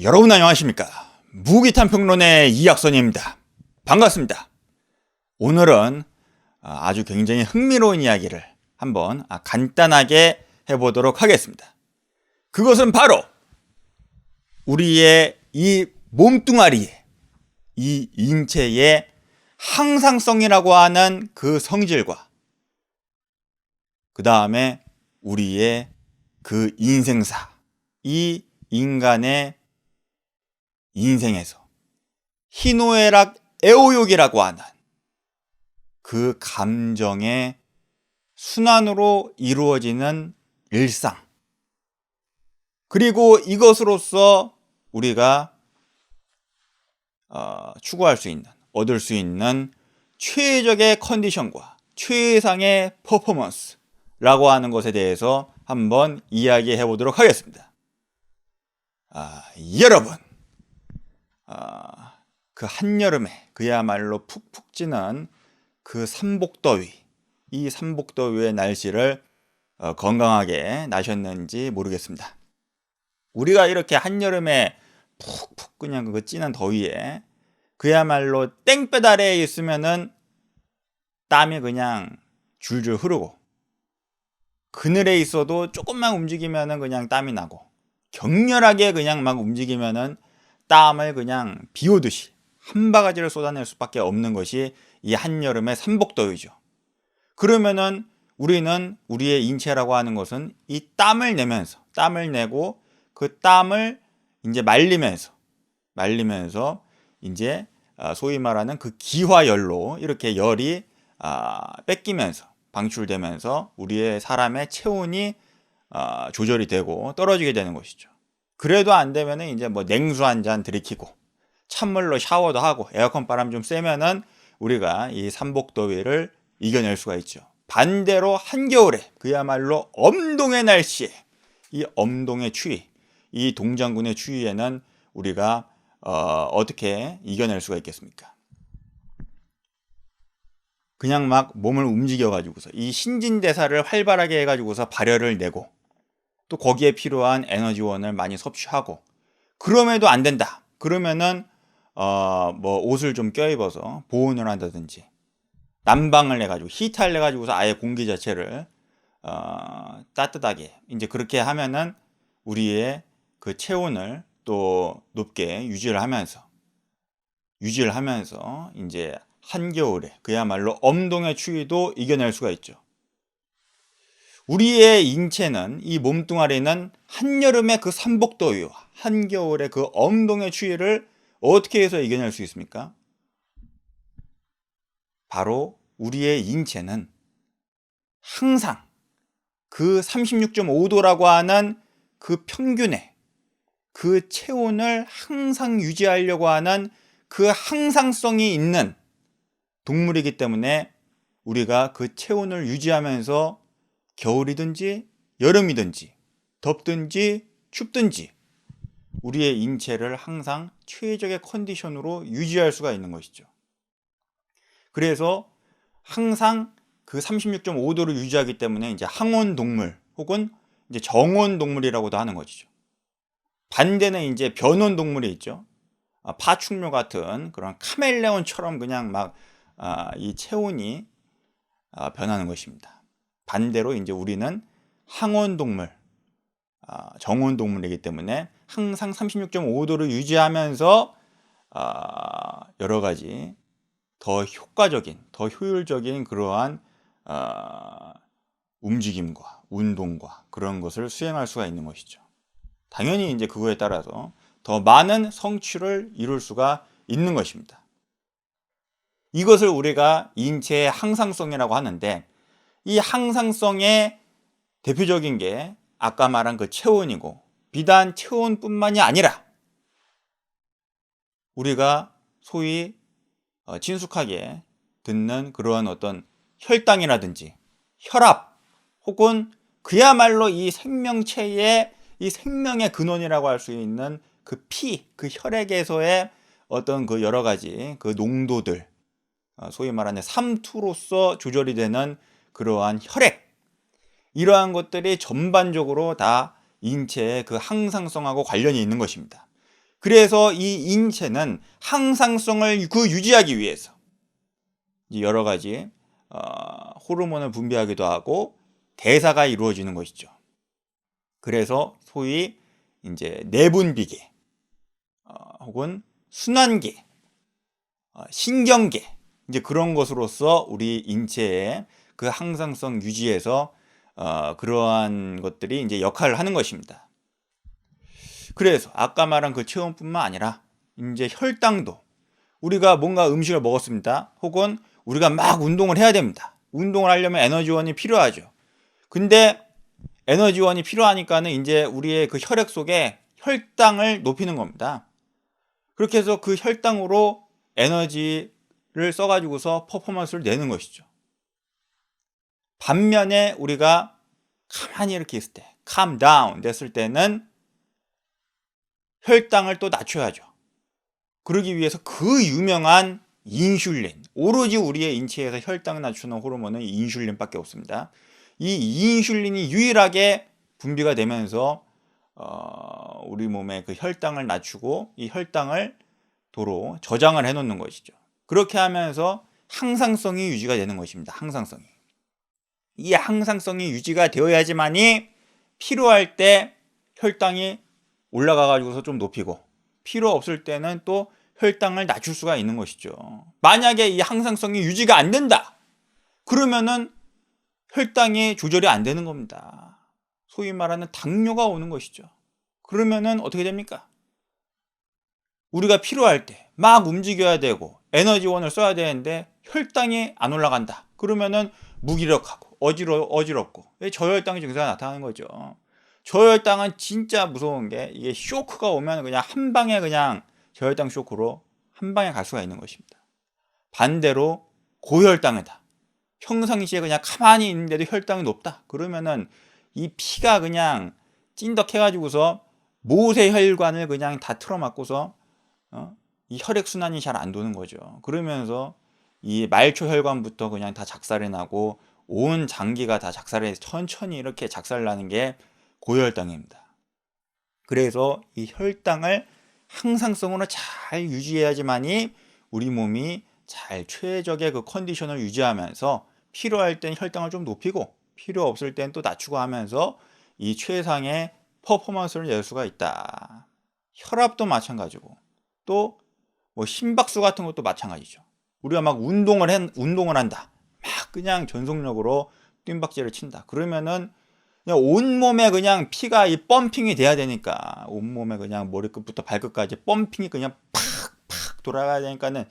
여러분 안녕하십니까? 무기탄 평론의 이학선입니다. 반갑습니다. 오늘은 아, 아주 굉장히 흥미로운 이야기를 한번 아, 간단하게 해보도록 하겠습니다. 그것은 바로 우리의 이 몸뚱아리에 이 인체의 항상성이라고 하는 그 성질과 그 다음에 우리의 그 인생사 이 인간의 인생에서 희노애락 애호욕이라고 하는 그 감정의 순환으로 이루어지는 일상. 그리고 이것으로서 우리가 어, 추구할 수 있는, 얻을 수 있는 최적의 컨디션과 최상의 퍼포먼스라고 하는 것에 대해서 한번 이야기해 보도록 하겠습니다. 아, 여러분, 아, 그 한여름에 그야말로 푹푹 찌는 그 삼복더위, 이 삼복더위의 날씨를 어, 건강하게 나셨는지 모르겠습니다. 우리가 이렇게 한여름에 푹푹 그냥 그 찌는 더위에 그야말로 땡볕 에 있으면은 땀이 그냥 줄줄 흐르고 그늘에 있어도 조금만 움직이면은 그냥 땀이 나고 격렬하게 그냥 막 움직이면은 땀을 그냥 비 오듯이 한 바가지를 쏟아낼 수밖에 없는 것이 이 한여름의 삼복더위죠. 그러면은 우리는 우리의 인체라고 하는 것은 이 땀을 내면서 땀을 내고 그 땀을 이제 말리면서 말리면서 이제 아, 소위 말하는 그 기화열로 이렇게 열이 아, 뺏기면서 방출되면서 우리의 사람의 체온이 아, 조절이 되고 떨어지게 되는 것이죠. 그래도 안 되면은 이제 뭐 냉수 한 잔 들이키고 찬물로 샤워도 하고 에어컨 바람 좀 쐬면은 우리가 이 삼복더위를 이겨낼 수가 있죠. 반대로 한겨울에 그야말로 엄동의 날씨에 이 엄동의 추위, 이 동장군의 추위에는 우리가 어, 어떻게 이겨낼 수가 있겠습니까? 그냥 막 몸을 움직여 가지고서 이 신진대사를 활발하게 해 가지고서 발열을 내고 또 거기에 필요한 에너지원을 많이 섭취하고 그럼에도 안 된다. 그러면은 어 뭐 옷을 좀 껴입어서 보온을 한다든지 난방을 해가지고 히터를 해가지고서 아예 공기 자체를 어 따뜻하게 이제 그렇게 하면은 우리의 그 체온을 또 높게 유지를 하면서 유지를 하면서 이제 한겨울에 그야말로 엄동의 추위도 이겨낼 수가 있죠. 우리의 인체는 이 몸뚱아리는 한여름의 그 삼복더위와 한겨울의 그 엄동의 추위를 어떻게 해서 이겨낼 수 있습니까? 바로 우리의 인체는 항상 그 36.5도라고 하는 그 평균의 그 체온을 항상 유지하려고 하는 그 항상성이 있는 동물이기 때문에 우리가 그 체온을 유지하면서 겨울이든지 여름이든지 덥든지 춥든지 우리의 인체를 항상 최적의 컨디션으로 유지할 수가 있는 것이죠. 그래서 항상 그 36.5도를 유지하기 때문에 이제 항온 동물 혹은 이제 정온 동물이라고도 하는 것이죠. 반대는 이제 변온 동물이 있죠. 아, 파충류 같은 그런 카멜레온처럼 그냥 막이 아, 체온이 아, 변하는 것입니다. 반대로 이제 우리는 항온 동물, 아, 정온 동물이기 때문에 항상 36.5도를 유지하면서 아, 여러 가지 더 효과적인, 더 효율적인 그러한 아, 움직임과 운동과 그런 것을 수행할 수가 있는 것이죠. 당연히 이제 그거에 따라서 더 많은 성취를 이룰 수가 있는 것입니다. 이것을 우리가 인체의 항상성이라고 하는데 이 항상성의 대표적인 게 아까 말한 그 체온이고 비단 체온뿐만이 아니라 우리가 소위 어, 친숙하게 듣는 그러한 어떤 혈당이라든지 혈압 혹은 그야말로 이 생명체의 이 생명의 근원이라고 할 수 있는 그 피, 그 혈액에서의 어떤 그 여러 가지 그 농도들, 어, 소위 말하는 삼투로서 조절이 되는 그러한 혈액 이러한 것들이 전반적으로 다 인체의 그 항상성하고 관련이 있는 것입니다. 그래서 이 인체는 항상성을 그 유지하기 위해서 여러 가지 어, 호르몬을 분비하기도 하고 대사가 이루어지는 것이죠. 그래서 소위 이제 내분비계 어, 혹은 순환계, 어, 신경계 이제 그런 것으로서 우리 인체의 그 항상성 유지에서 어, 그러한 것들이 이제 역할을 하는 것입니다. 그래서 아까 말한 그 체온뿐만 아니라 이제 혈당도 우리가 뭔가 음식을 먹었습니다. 혹은 우리가 막 운동을 해야 됩니다. 운동을 하려면 에너지원이 필요하죠. 근데 에너지원이 필요하니까는 이제 우리의 그 혈액 속에 혈당을 높이는 겁니다. 그렇게 해서 그 혈당으로 에너지를 써가지고서 퍼포먼스를 내는 것이죠. 반면에 우리가 가만히 이렇게 있을 때, calm down 됐을 때는 혈당을 또 낮춰야죠. 그러기 위해서 그 유명한 인슐린, 오로지 우리의 인체에서 혈당 낮추는 호르몬은 인슐린밖에 없습니다. 이 인슐린이 유일하게 분비가 되면서 어, 우리 몸의 그 혈당을 낮추고 이 혈당을 도로 저장을 해놓는 것이죠. 그렇게 하면서 항상성이 유지가 되는 것입니다. 항상성이. 이 항상성이 유지가 되어야지만이 필요할 때 혈당이 올라가 가지고서 좀 높이고 필요 없을 때는 또 혈당을 낮출 수가 있는 것이죠. 만약에 이 항상성이 유지가 안 된다. 그러면은 혈당이 조절이 안 되는 겁니다. 소위 말하는 당뇨가 오는 것이죠. 그러면은 어떻게 됩니까? 우리가 필요할 때 막 움직여야 되고 에너지원을 써야 되는데 혈당이 안 올라간다. 그러면은 무기력하고 어지러 어지럽고 저혈당의 증세가 나타나는 거죠. 저혈당은 진짜 무서운 게 이게 쇼크가 오면 그냥 한 방에 그냥 저혈당 쇼크로 한 방에 갈 수가 있는 것입니다. 반대로 고혈당이다. 평상시에 그냥 가만히 있는데도 혈당이 높다. 그러면은 이 피가 그냥 찐덕해 가지고서 모세혈관을 그냥 다 틀어막고서 어? 이 혈액 순환이 잘 안 도는 거죠. 그러면서 이 말초 혈관부터 그냥 다 작살이 나고 온 장기가 다 작살이 천천히 이렇게 작살 나는 게 고혈당입니다. 그래서 이 혈당을 항상성으로 잘 유지해야지만이 우리 몸이 잘 최적의 그 컨디션을 유지하면서 필요할 땐 혈당을 좀 높이고 필요 없을 땐 또 낮추고 하면서 이 최상의 퍼포먼스를 낼 수가 있다. 혈압도 마찬가지고 또 뭐 심박수 같은 것도 마찬가지죠. 우리가 막 운동을 한 운동을 한다. 막 그냥 전속력으로 뜀박질을 친다. 그러면은 그냥 온몸에 그냥 피가 이 펌핑이 돼야 되니까 온몸에 그냥 머리끝부터 발끝까지 펌핑이 그냥 팍팍 돌아가야 되니까는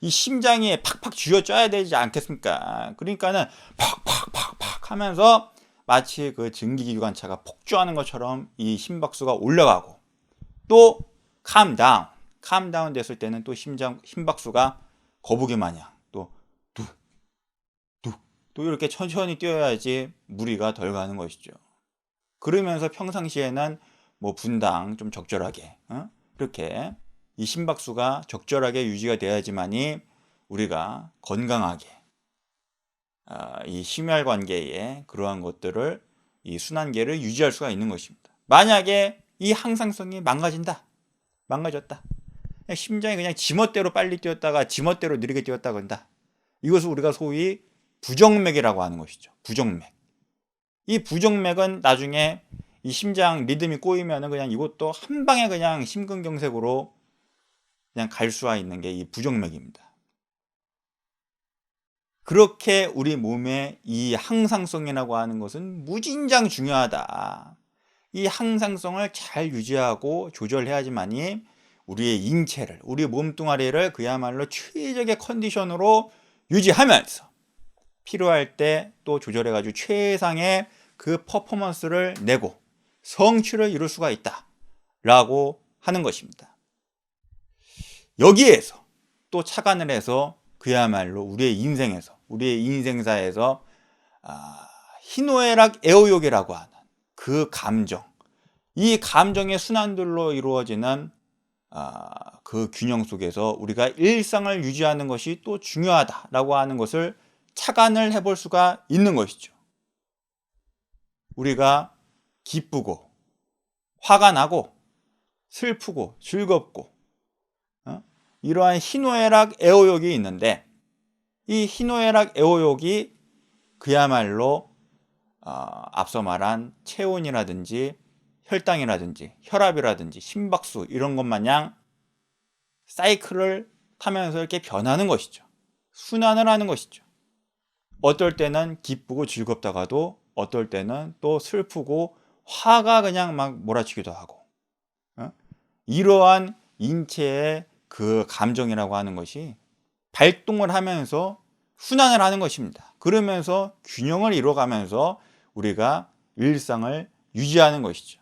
이 심장이 팍팍 쥐어쪄야 되지 않겠습니까? 그러니까는 팍팍팍팍 하면서 마치 그 증기기관차가 폭주하는 것처럼 이 심박수가 올라가고 또 캄다운, 캄다운 됐을 때는 또 심장 심박수가 거북이 마냥 또 이렇게 천천히 뛰어야지 무리가 덜 가는 것이죠. 그러면서 평상시에는 뭐 분당 좀 적절하게 어? 이렇게 이 심박수가 적절하게 유지가 돼야지만이 우리가 건강하게 어, 이 심혈 관계의 그러한 것들을 이 순환계를 유지할 수가 있는 것입니다. 만약에 이 항상성이 망가진다, 망가졌다. 심장이 그냥 지멋대로 빨리 뛰었다가 지멋대로 느리게 뛰었다 그런다. 이것을 우리가 소위 부정맥이라고 하는 것이죠. 부정맥. 이 부정맥은 나중에 이 심장 리듬이 꼬이면은 그냥 이것도 한 방에 그냥 심근경색으로 그냥 갈 수가 있는 게 이 부정맥입니다. 그렇게 우리 몸의 이 항상성이라고 하는 것은 무진장 중요하다. 이 항상성을 잘 유지하고 조절해야지만이 우리의 인체를, 우리 몸뚱아리를 그야말로 최적의 컨디션으로 유지하면서 필요할 때 또 조절해가지고 최상의 그 퍼포먼스를 내고 성취를 이룰 수가 있다. 라고 하는 것입니다. 여기에서 또 착안을 해서 그야말로 우리의 인생에서, 우리의 인생사에서 아, 희노애락 애호욕이라고 하는 그 감정, 이 감정의 순환들로 이루어지는 아, 그 균형 속에서 우리가 일상을 유지하는 것이 또 중요하다라고 하는 것을 착안을 해볼 수가 있는 것이죠. 우리가 기쁘고 화가 나고 슬프고 즐겁고 어? 이러한 희노애락 애호욕이 있는데 이 희노애락 애호욕이 그야말로 어, 앞서 말한 체온이라든지 혈당이라든지 혈압이라든지 심박수 이런 것 마냥 사이클을 타면서 이렇게 변하는 것이죠. 순환을 하는 것이죠. 어떨 때는 기쁘고 즐겁다가도 어떨 때는 또 슬프고 화가 그냥 막 몰아치기도 하고 어? 이러한 인체의 그 감정이라고 하는 것이 발동을 하면서 순환을 하는 것입니다. 그러면서 균형을 이뤄가면서 우리가 일상을 유지하는 것이죠.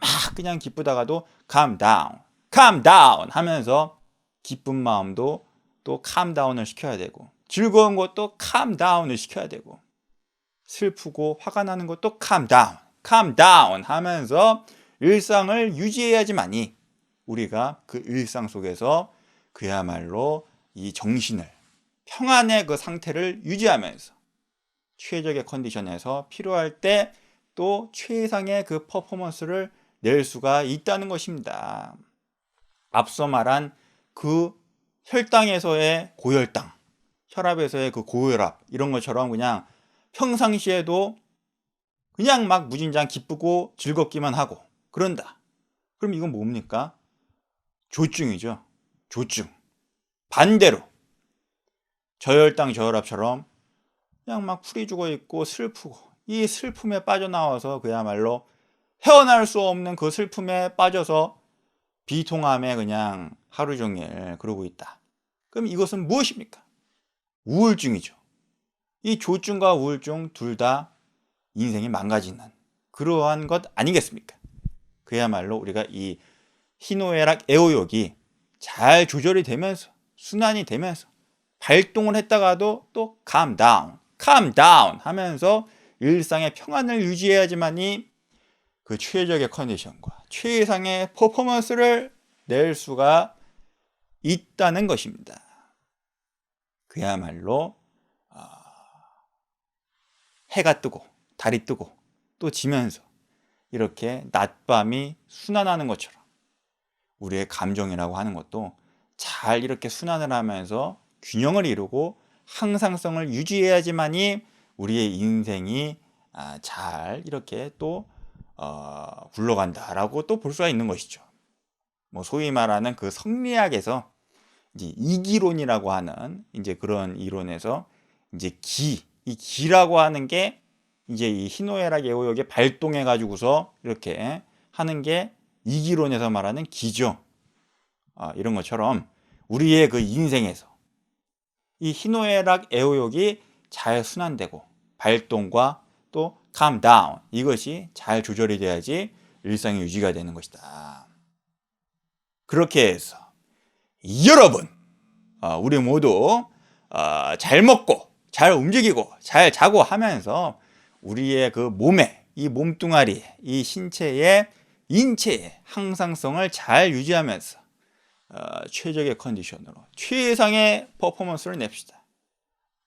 막 그냥 기쁘다가도 calm down, calm down 하면서 기쁜 마음도 또 calm down을 시켜야 되고 즐거운 것도 calm down을 시켜야 되고 슬프고 화가 나는 것도 calm down, calm down 하면서 일상을 유지해야지만이 우리가 그 일상 속에서 그야말로 이 정신을 평안의 그 상태를 유지하면서 최적의 컨디션에서 필요할 때 또 최상의 그 퍼포먼스를 낼 수가 있다는 것입니다. 앞서 말한 그 혈당에서의 고혈당, 혈압에서의 그 고혈압 이런 것처럼 그냥 평상시에도 그냥 막 무진장 기쁘고 즐겁기만 하고 그런다. 그럼 이건 뭡니까? 조증이죠. 조증. 반대로 저혈당 저혈압처럼 그냥 막 풀이 죽어 있고 슬프고 이 슬픔에 빠져나와서 그야말로 헤어날 수 없는 그 슬픔에 빠져서 비통함에 그냥 하루 종일 그러고 있다. 그럼 이것은 무엇입니까? 우울증이죠. 이 조증과 우울증 둘 다 인생이 망가지는 그러한 것 아니겠습니까? 그야말로 우리가 이 희노애락 애호욕이 잘 조절이 되면서 순환이 되면서 발동을 했다가도 또 calm down, calm down 하면서 일상의 평안을 유지해야지만이 그 최적의 컨디션과 최상의 퍼포먼스를 낼 수가 있다는 것입니다. 그야말로 아, 해가 뜨고 달이 뜨고 또 지면서 이렇게 낮밤이 순환하는 것처럼 우리의 감정이라고 하는 것도 잘 이렇게 순환을 하면서 균형을 이루고 항상성을 유지해야지만이 우리의 인생이 아, 잘 이렇게 또 어, 굴러간다라고 또 볼 수가 있는 것이죠. 뭐 소위 말하는 그 성리학에서 이제 이기론이라고 하는 이제 그런 이론에서 이제 기, 이 기라고 하는 게 이제 이 희노애락 애호욕에 발동해 가지고서 이렇게 하는 게 이기론에서 말하는 기죠. 아, 이런 것처럼 우리의 그 인생에서 이 희노애락 애호욕이 잘 순환되고 발동과 또 calm down 이것이 잘 조절이 돼야지 일상이 유지가 되는 것이다. 그렇게 해서 여러분 어, 우리 모두 어, 잘 먹고 잘 움직이고 잘 자고 하면서 우리의 그 몸에 이 몸뚱아리 이 신체의 인체의 항상성을 잘 유지하면서 어, 최적의 컨디션으로 최상의 퍼포먼스를 냅시다.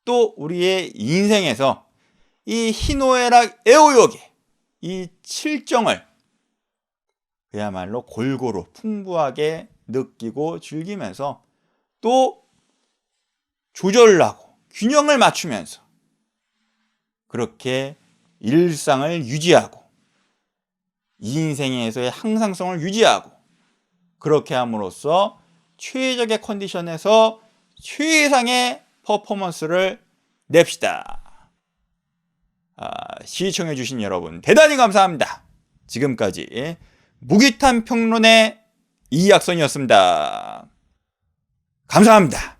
또 우리의 인생에서 이 희노애락 애호욕의 이 칠정을 그야말로 골고루 풍부하게 느끼고 즐기면서 또 조절하고 균형을 맞추면서 그렇게 일상을 유지하고 인생에서의 항상성을 유지하고 그렇게 함으로써 최적의 컨디션에서 최상의 퍼포먼스를 냅시다. 아, 시청해주신 여러분 대단히 감사합니다. 지금까지 무기탄 평론의 이약선이었습니다. 감사합니다.